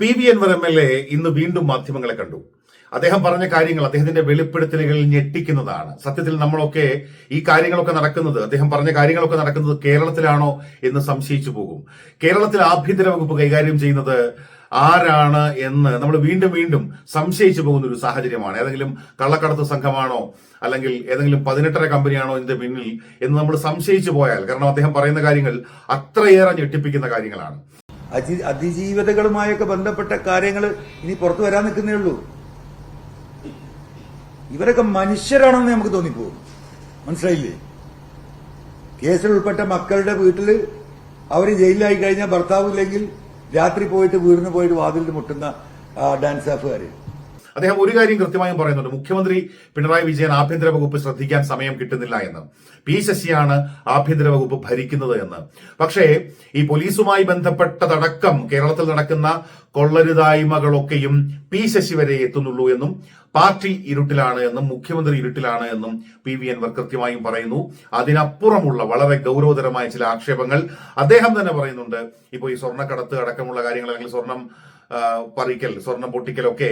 P V Anvar M L A ഇന്ന് വീണ്ടും മാധ്യമങ്ങളെ കണ്ടു. അദ്ദേഹം പറഞ്ഞ കാര്യങ്ങൾ അദ്ദേഹത്തിന്റെ വെളിപ്പെടുത്തലുകളിൽ ഞെട്ടിക്കുന്നതാണ്. സത്യത്തിൽ നമ്മളൊക്കെ ഈ കാര്യങ്ങളൊക്കെ നടക്കുന്നത് അദ്ദേഹം പറഞ്ഞ കാര്യങ്ങളൊക്കെ നടക്കുന്നത് കേരളത്തിലാണോ എന്ന് സംശയിച്ചു പോകും. കേരളത്തിൽ ആഭ്യന്തര വകുപ്പ് കൈകാര്യം ചെയ്യുന്നത് ആരാണ് എന്ന് നമ്മൾ വീണ്ടും വീണ്ടും സംശയിച്ചു പോകുന്ന ഒരു സാഹചര്യമാണ്. ഏതെങ്കിലും കള്ളക്കടത്ത് സംഘമാണോ അല്ലെങ്കിൽ ഏതെങ്കിലും പതിനെട്ടര കമ്പനിയാണോ ഇതിന്റെ പിന്നിൽ എന്ന് നമ്മൾ സംശയിച്ചു പോയാൽ കാരണം അദ്ദേഹം പറയുന്ന കാര്യങ്ങൾ അത്രയേറെ ഞെട്ടിപ്പിക്കുന്ന കാര്യങ്ങളാണ്. അതി അതിജീവിതകളുമായൊക്കെ ബന്ധപ്പെട്ട കാര്യങ്ങൾ ഇനി പുറത്തു വരാൻ നിൽക്കുന്നേ ഉള്ളൂ. ഇവരൊക്കെ മനുഷ്യരാണെന്ന് നമുക്ക് തോന്നിപ്പോകും. മനസ്സിലായില്ലേ? കേസിൽ ഉൾപ്പെട്ട മക്കളുടെ വീട്ടിൽ അവർ ജയിലിലായി കഴിഞ്ഞാൽ ഭർത്താവില്ലെങ്കിൽ രാത്രി പോയിട്ട് വീടിന് പോയിട്ട് വാതിലിൽ മുട്ടുന്ന ഡാൻസ് ഓഫുകാര് അദ്ദേഹം ഒരു കാര്യം കൃത്യമായും പറയുന്നുണ്ട്. മുഖ്യമന്ത്രി പിണറായി വിജയൻ ആഭ്യന്തര വകുപ്പ് ശ്രദ്ധിക്കാൻ സമയം കിട്ടുന്നില്ല എന്ന്. പി ശശിയാണ് ആഭ്യന്തര വകുപ്പ് ഭരിക്കുന്നത് എന്ന്. പക്ഷേ ഈ പോലീസുമായി ബന്ധപ്പെട്ടതടക്കം കേരളത്തിൽ നടക്കുന്ന കൊള്ളരുതായ്മകളൊക്കെയും പി ശശി വരെ എത്തുന്നുള്ളൂ എന്നും പാർട്ടി ഇരുട്ടിലാണ് എന്നും മുഖ്യമന്ത്രി ഇരുട്ടിലാണ് എന്നും പി വി അൻവർ കൃത്യമായും പറയുന്നു. അതിനപ്പുറമുള്ള വളരെ ഗൗരവതരമായ ചില ആക്ഷേപങ്ങൾ അദ്ദേഹം തന്നെ പറയുന്നുണ്ട്. ഇപ്പോൾ ഈ സ്വർണക്കടത്ത് അടക്കമുള്ള കാര്യങ്ങൾ അല്ലെങ്കിൽ സ്വർണം പറിക്കൽ സ്വർണം പൊട്ടിക്കലൊക്കെ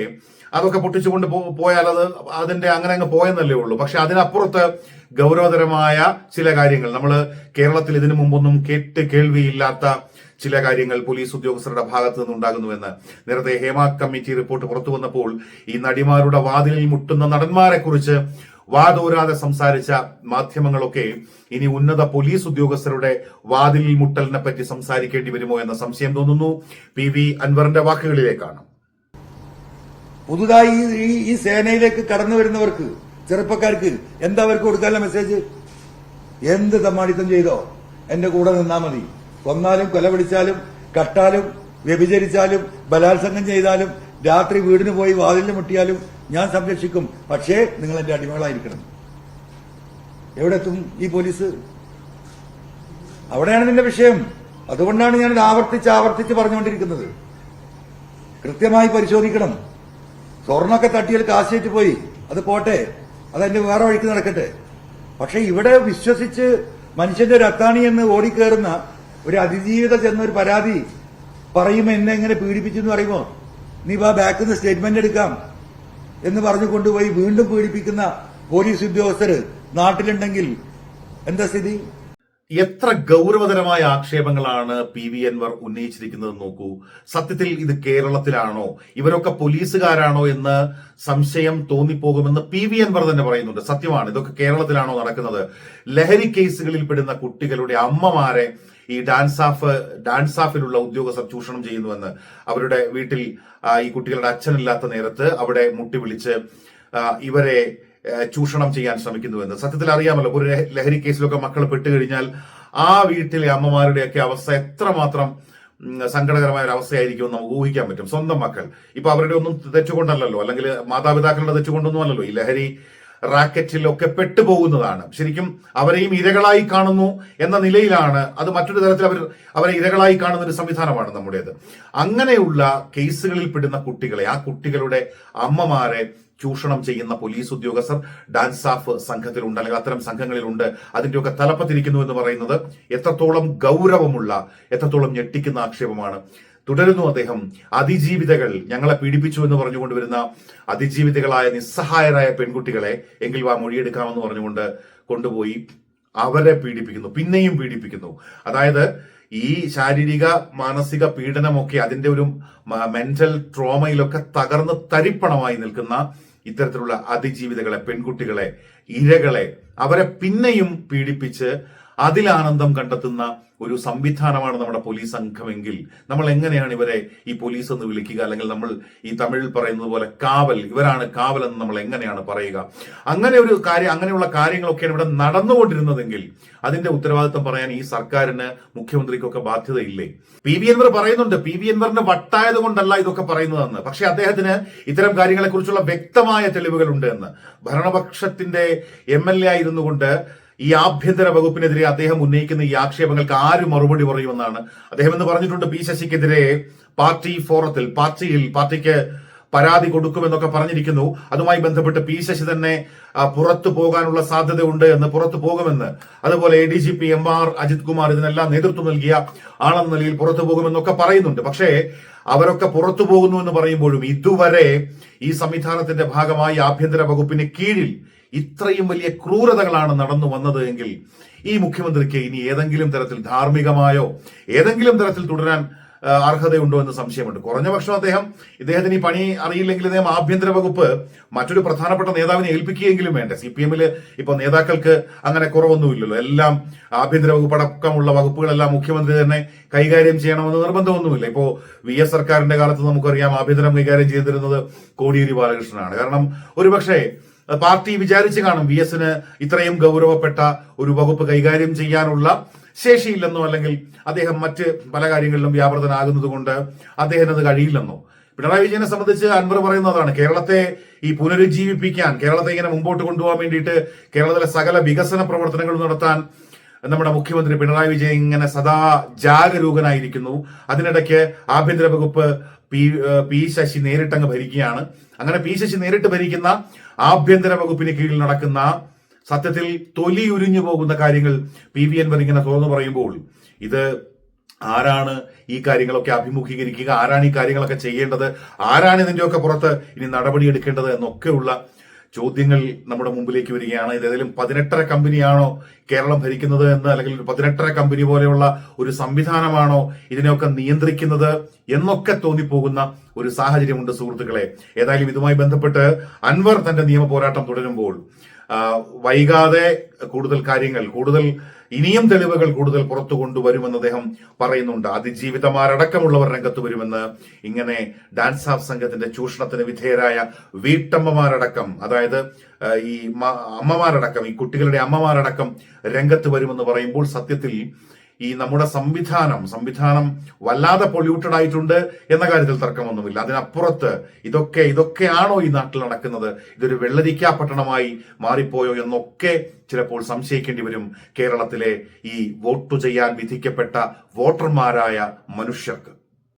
അതൊക്കെ പൊട്ടിച്ചുകൊണ്ട് പോയാൽ അത് അതിന്റെ അങ്ങനെ അങ്ങ് പോയെന്നല്ലേ ഉള്ളൂ. പക്ഷെ അതിനപ്പുറത്ത് ഗൗരവതരമായ ചില കാര്യങ്ങൾ. നമ്മൾ കേരളത്തിൽ ഇതിനു മുമ്പൊന്നും കേട്ട് കേൾവിയില്ലാത്ത ചില കാര്യങ്ങൾ പോലീസ് ഉദ്യോഗസ്ഥരുടെ ഭാഗത്ത് നിന്നുണ്ടാകുന്നുവെന്ന്. നേരത്തെ ഹേമ കമ്മിറ്റി റിപ്പോർട്ട് പുറത്തു വന്നപ്പോൾ ഈ നടിമാരുടെ വാതിലിൽ മുട്ടുന്ന നടന്മാരെ കുറിച്ച് വാതോരാതെ സംസാരിച്ച മാധ്യമങ്ങളൊക്കെ ഇനി ഉന്നത പോലീസ് ഉദ്യോഗസ്ഥരുടെ വാതിലിൽ മുട്ടലിനെ പറ്റി സംസാരിക്കേണ്ടി വരുമോ എന്ന സംശയം തോന്നുന്നു. പി വി അൻവറിന്റെ വാക്കുകളിലേക്കാണ്. പുതുതായി ഈ- സേനയിലേക്ക് കടന്നു വരുന്നവർക്ക് ചെറുപ്പക്കാർക്ക് എന്താ അവർക്ക് കൊടുക്കാനുള്ള മെസ്സേജ് എന്ത് തമ്മാടിത്തം ചെയ്തോ? എന്റെ കൂടെ നിന്നാ മതി. കൊന്നാലും കൊലപിടിച്ചാലും കട്ടാലും വ്യഭിചരിച്ചാലും ബലാത്സംഗം ചെയ്താലും രാത്രി വീടിന് പോയി വാതിലിന് മുട്ടിയാലും ഞാൻ സംരക്ഷിക്കും. പക്ഷേ നിങ്ങൾ എന്റെ അടിമകളായിരിക്കണം. എവിടെ എത്തും ഈ പോലീസ്? അവിടെയാണ് നിന്റെ വിഷയം. അതുകൊണ്ടാണ് ഞാൻ ആവർത്തിച്ച് ആവർത്തിച്ച് പറഞ്ഞുകൊണ്ടിരിക്കുന്നത്. കൃത്യമായി പരിശോധിക്കണം. സ്വർണമൊക്കെ തട്ടിയാൽ കാശേറ്റ് പോയി. അത് പോട്ടെ. അതെന്റെ വേറെ വഴിക്ക് നടക്കട്ടെ. പക്ഷെ ഇവിടെ വിശ്വസിച്ച് മനുഷ്യന്റെ ഒരു അത്താണി എന്ന് ഓടിക്കേറുന്ന ഒരു അതിജീവിത ചെന്നൊരു പരാതി പറയുമ്പോ എന്നെ എങ്ങനെ പീഡിപ്പിച്ചു എന്ന് പറയുമോ? നീ വാ ബാക്കിൽ നിന്ന് സ്റ്റേറ്റ്മെന്റ് എടുക്കാം എന്ന് പറഞ്ഞു കൊണ്ടുപോയി വീണ്ടും പീഡിപ്പിക്കുന്ന പോലീസ് ഉദ്യോഗസ്ഥര് നാട്ടിലുണ്ടെങ്കിൽ എന്താ സ്ഥിതി? എത്ര ഗൗരവതരമായ ആക്ഷേപങ്ങളാണ് പി വി എൻവർ ഉന്നയിച്ചിരിക്കുന്നത് നോക്കൂ. സത്യത്തിൽ ഇത് കേരളത്തിലാണോ? ഇവരൊക്കെ പോലീസുകാരാണോ എന്ന് സംശയം തോന്നിപ്പോകുമെന്ന് പി വി എൻവർ തന്നെ പറയുന്നുണ്ട്. സത്യമാണ് ഇതൊക്കെ കേരളത്തിലാണോ നടക്കുന്നത്? ലഹരി കേസുകളിൽ പെടുന്ന കുട്ടികളുടെ അമ്മമാരെ ഈ ഡാൻസ് ഓഫ് ഡാൻസ് ഓഫിലുള്ള ഉദ്യോഗസ്ഥർ ചൂഷണം ചെയ്യുന്നുവെന്ന് അവരുടെ വീട്ടിൽ ഈ കുട്ടികളുടെ അച്ഛനില്ലാത്ത നേരത്ത് അവിടെ മുട്ടി വിളിച്ച് ഇവരെ ചൂഷണം ചെയ്യാൻ ശ്രമിക്കുന്നുവെന്ന്. സത്യത്തിൽ അറിയാമല്ലോ ഒരു ലഹ- ലഹരി കേസിലൊക്കെ മക്കൾ പെട്ടുകഴിഞ്ഞാൽ ആ വീട്ടിലെ അമ്മമാരുടെയൊക്കെ അവസ്ഥ എത്രമാത്രം സങ്കടകരമായ ഒരു അവസ്ഥയായിരിക്കും നമുക്ക് ഊഹിക്കാൻ പറ്റും. സ്വന്തം മക്കൾ. ഇപ്പൊ അവരുടെ ഒന്നും തെറ്റുകൊണ്ടല്ലല്ലോ. അല്ലെങ്കിൽ മാതാപിതാക്കളുടെ തെറ്റുകൊണ്ടൊന്നും അല്ലല്ലോ ഈ ലഹരി റാക്കറ്റിലൊക്കെ പെട്ടുപോകുന്നതാണ്. ശരിക്കും അവരെയും ഇരകളായി കാണുന്നു എന്ന നിലയിലാണ് അത് മറ്റൊരു തരത്തിൽ അവർ അവരെ ഇരകളായി കാണുന്ന ഒരു സംവിധാനമാണ് നമ്മുടേത്. അങ്ങനെയുള്ള കേസുകളിൽ പെടുന്ന കുട്ടികളെ ആ കുട്ടികളുടെ അമ്മമാരെ ചൂഷണം ചെയ്യുന്ന പോലീസ് ഉദ്യോഗസ്ഥർ ഡാൻസ് ഓഫ് സംഘത്തിലുണ്ട് അല്ലെങ്കിൽ അത്തരം സംഘങ്ങളിലുണ്ട്. അതിന്റെയൊക്കെ തലപ്പത്തിരിക്കുന്നു എന്ന് പറയുന്നത് എത്രത്തോളം ഗൗരവമുള്ള എത്രത്തോളം ഞെട്ടിക്കുന്ന ആക്ഷേപമാണ്. തുടരുന്നു അദ്ദേഹം. അതിജീവിതകൾ ഞങ്ങളെ പീഡിപ്പിച്ചു എന്ന് പറഞ്ഞുകൊണ്ട് വരുന്ന അതിജീവിതകളായ നിസ്സഹായരായ പെൺകുട്ടികളെ എങ്കിൽ വാ മൊഴിയെടുക്കാമെന്ന് പറഞ്ഞുകൊണ്ട് കൊണ്ടുപോയി അവരെ പീഡിപ്പിക്കുന്നു. പിന്നെയും പീഡിപ്പിക്കുന്നു. അതായത് ഈ ശാരീരിക മാനസിക പീഡനമൊക്കെ അതിന്റെ ഒരു മെന്റൽ ട്രോമയിലൊക്കെ തകർന്ന് തരിപ്പണമായി നിൽക്കുന്ന ഇത്തരത്തിലുള്ള അതിജീവിതകളെ പെൺകുട്ടികളെ ഇരകളെ അവരെ പിന്നെയും പീഡിപ്പിച്ച് അതിലാനന്ദം കണ്ടെത്തുന്ന ഒരു സംവിധാനമാണ് നമ്മുടെ പോലീസ് സംഘമെങ്കിൽ നമ്മൾ എങ്ങനെയാണ് ഇവരെ ഈ പോലീസ് എന്ന് വിളിക്കുക? അല്ലെങ്കിൽ നമ്മൾ ഈ തമിഴിൽ പറയുന്നത് പോലെ കാവൽ ഇവരാണ് കാവൽ എന്ന് നമ്മൾ എങ്ങനെയാണ് പറയുക? അങ്ങനെ ഒരു കാര്യം അങ്ങനെയുള്ള കാര്യങ്ങളൊക്കെയാണ് ഇവിടെ നടന്നുകൊണ്ടിരുന്നതെങ്കിൽ അതിന്റെ ഉത്തരവാദിത്വം പറയാൻ ഈ സർക്കാരിന് മുഖ്യമന്ത്രിക്കൊക്കെ ബാധ്യതയില്ലേ? പി വി എൻവർ പറയുന്നുണ്ട്. പി വി എൻവറിന്റെ വട്ടായത് കൊണ്ടല്ല ഇതൊക്കെ പറയുന്നതെന്ന്. പക്ഷെ അദ്ദേഹത്തിന് ഇത്തരം കാര്യങ്ങളെക്കുറിച്ചുള്ള വ്യക്തമായ തെളിവുകളുണ്ട് എന്ന്. ഭരണപക്ഷത്തിന്റെ എം എൽ എ ആയിരുന്നു കൊണ്ട് ഈ ആഭ്യന്തര വകുപ്പിനെതിരെ അദ്ദേഹം ഉന്നയിക്കുന്ന ഈ ആക്ഷേപങ്ങൾക്ക് ആര് മറുപടി പറയുമെന്നാണ്. അദ്ദേഹം എന്ന് പറഞ്ഞിട്ടുണ്ട് പി ശശിക്കെതിരെ പാർട്ടി ഫോറത്തിൽ പാർട്ടിയിൽ പാർട്ടിക്ക് പരാതി കൊടുക്കുമെന്നൊക്കെ പറഞ്ഞിരിക്കുന്നു. അതുമായി ബന്ധപ്പെട്ട് പി ശശി തന്നെ പുറത്തു പോകാനുള്ള സാധ്യതയുണ്ട് എന്ന് പുറത്തു പോകുമെന്ന്. അതുപോലെ A D G P M R Ajith Kumar ഇതിനെല്ലാം നേതൃത്വം നൽകിയ ആണെന്ന നിലയിൽ പുറത്തു പോകുമെന്നൊക്കെ പറയുന്നുണ്ട്. പക്ഷേ അവരൊക്കെ പുറത്തു പോകുന്നു എന്ന് പറയുമ്പോഴും ഇതുവരെ ഈ സംവിധാനത്തിന്റെ ഭാഗമായി ആഭ്യന്തര വകുപ്പിന് കീഴിൽ ഇത്രയും വലിയ ക്രൂരതകളാണ് നടന്നു വന്നത് എങ്കിൽ ഈ മുഖ്യമന്ത്രിക്ക് ഇനി ഏതെങ്കിലും തരത്തിൽ ധാർമ്മികമായോ ഏതെങ്കിലും തരത്തിൽ തുടരാൻ അർഹതയുണ്ടോ എന്ന് സംശയമുണ്ട്. കുറഞ്ഞ പക്ഷം അദ്ദേഹം ഇദ്ദേഹത്തിന് ഈ പണി അറിയില്ലെങ്കിൽ അദ്ദേഹം ആഭ്യന്തര വകുപ്പ് മറ്റൊരു പ്രധാനപ്പെട്ട നേതാവിനെ ഏൽപ്പിക്കുകയെങ്കിലും വേണ്ടേ? സി പി എമ്മിൽ ഇപ്പൊ നേതാക്കൾക്ക് അങ്ങനെ കുറവൊന്നുമില്ലല്ലോ. എല്ലാം ആഭ്യന്തര വകുപ്പ് അടക്കമുള്ള വകുപ്പുകളെല്ലാം മുഖ്യമന്ത്രി തന്നെ കൈകാര്യം ചെയ്യണമെന്ന് നിർബന്ധമൊന്നുമില്ല. ഇപ്പോ വി എസ് സർക്കാരിന്റെ കാലത്ത് നമുക്കറിയാം ആഭ്യന്തരം കൈകാര്യം ചെയ്തിരുന്നത് കോടിയേരി ബാലകൃഷ്ണനാണ്. കാരണം ഒരുപക്ഷെ പാർട്ടി വിചാരിച്ചു കാണും വി എസിന് ഇത്രയും ഗൗരവപ്പെട്ട ഒരു വകുപ്പ് കൈകാര്യം ചെയ്യാനുള്ള ശേഷിയില്ലെന്നോ അല്ലെങ്കിൽ അദ്ദേഹം മറ്റ് പല കാര്യങ്ങളിലും വ്യാപൃതനാകുന്നത് കൊണ്ട് അത് കഴിയില്ലെന്നോ. പിണറായി വിജയനെ സംബന്ധിച്ച് അൻവർ പറയുന്നതാണ് കേരളത്തെ ഈ പുനരുജ്ജീവിപ്പിക്കാൻ കേരളത്തെ ഇങ്ങനെ മുമ്പോട്ട് കൊണ്ടുപോകാൻ വേണ്ടിയിട്ട് കേരളത്തിലെ സകല വികസന പ്രവർത്തനങ്ങൾ നടത്താൻ നമ്മുടെ മുഖ്യമന്ത്രി പിണറായി വിജയൻ ഇങ്ങനെ സദാ ജാഗരൂകനായിരിക്കുന്നു. അതിനിടയ്ക്ക് ആഭ്യന്തര വകുപ്പ് പി പി ശശി നേരിട്ടങ്ങ് ഭരിക്കുകയാണ്. അങ്ങനെ പി ശശി നേരിട്ട് ഭരിക്കുന്ന ആഭ്യന്തര വകുപ്പിന് കീഴിൽ നടക്കുന്ന സത്യത്തിൽ തൊലി ഉരിഞ്ഞു പോകുന്ന കാര്യങ്ങൾ പി വി എൻവർ ഇങ്ങനെ തുറന്നു പറയുമ്പോൾ ഇത് ആരാണ് ഈ കാര്യങ്ങളൊക്കെ അഭിമുഖീകരിക്കുക? ആരാണ് ഈ കാര്യങ്ങളൊക്കെ ചെയ്യേണ്ടത്? ആരാണ് ഇതിന്റെയൊക്കെ പുറത്ത് ഇനി നടപടി എടുക്കേണ്ടത് എന്നൊക്കെയുള്ള ചോദ്യങ്ങൾ നമ്മുടെ മുമ്പിലേക്ക് വരികയാണ്. ഇത് ഏതെങ്കിലും പതിനെട്ടര കമ്പനിയാണോ കേരളം ഭരിക്കുന്നത് എന്ന് അല്ലെങ്കിൽ ഒരു പതിനെട്ടര കമ്പനി പോലെയുള്ള ഒരു സംവിധാനമാണോ ഇതിനെയൊക്കെ നിയന്ത്രിക്കുന്നത് എന്നൊക്കെ തോന്നിപ്പോകുന്ന ഒരു സാഹചര്യമുണ്ട് സുഹൃത്തുക്കളെ. ഏതായാലും ഇതുമായി ബന്ധപ്പെട്ട് അൻവർ തന്റെ നിയമ പോരാട്ടം തുടരുമ്പോൾ വൈകാതെ കൂടുതൽ കാര്യങ്ങൾ കൂടുതൽ ഇനിയും തെളിവുകൾ കൂടുതൽ പുറത്തു കൊണ്ടുവരുമെന്ന് അദ്ദേഹം പറയുന്നുണ്ട്. അതിജീവിതമാരടക്കമുള്ളവർ രംഗത്ത് വരുമെന്ന് ഇങ്ങനെ ഡാൻസ് ഹാഫ് സംഘത്തിന്റെ ചൂഷണത്തിന് വിധേയരായ വീട്ടമ്മമാരടക്കം അതായത് ഈ അമ്മമാരടക്കം ഈ കുട്ടികളുടെ അമ്മമാരടക്കം രംഗത്ത് വരുമെന്ന് പറയുമ്പോൾ സത്യത്തിൽ ഈ നമ്മുടെ സംവിധാനം സംവിധാനം വല്ലാതെ പൊല്യൂട്ടഡ് ആയിട്ടുണ്ട് എന്ന കാര്യത്തിൽ തർക്കമൊന്നുമില്ല. അതിനപ്പുറത്ത് ഇതൊക്കെ ഇതൊക്കെയാണോ ഈ നാട്ടിൽ നടക്കുന്നത്? ഇതൊരു വെള്ളരിക്കാ പട്ടണമായി മാറിപ്പോയോ എന്നൊക്കെ ചിലപ്പോൾ സംശയിക്കേണ്ടി വരും. കേരളത്തിലെ ഈ വോട്ടു ചെയ്യാൻ വിധിക്കപ്പെട്ട വോട്ടർമാരായ മനുഷ്യർക്ക്.